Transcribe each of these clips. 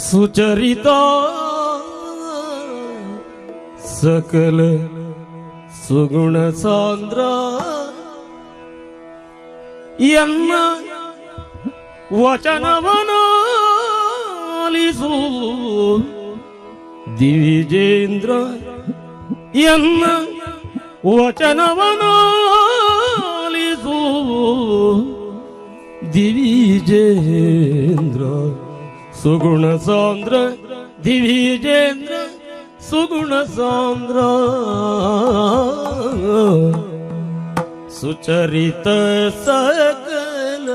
ಸುಚರಿತ ಸಕಲ ಸುಗುಣ ಸಾಂದ್ರ ಎನ್ನ ವಚನವನಾಲಿಸು ದಿವಿಜೇಂದ್ರ ಎನ್ನ ವಚನವನಾಲಿಸು ದಿವಿಜೇಂದ್ರ सुगुण सौंद्र दिविजेंद्र सुगुण सौंद्र। सुचरित सकल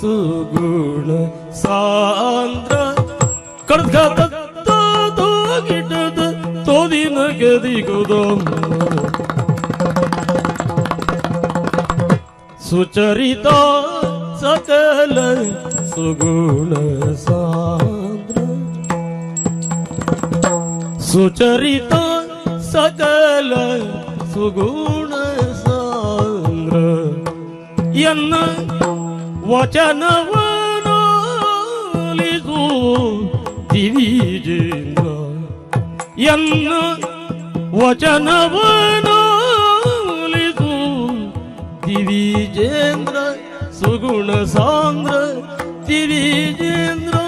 सुगुण सान्द्र तो, तो दिन गदि गुदम सुचरित सकल सुगुण सा सुचरित सकल सुगुण सांद्र यन्न वचनवनोलिसु दिविजेन्द्र यन्न वचनवनोलिसु दिविजेन्द्र सुगुण सांद्र दिविजेन्द्र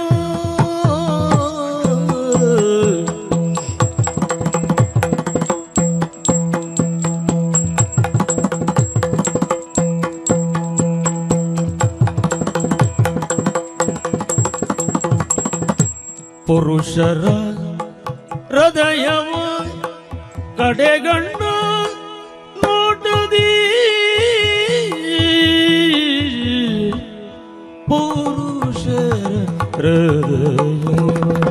ಪುರುಷರ ಹೃದಯವ ಕಡೆಗಣ್ಣು ನೋಟದಿ. ಪುರುಷರ ಹೃದಯ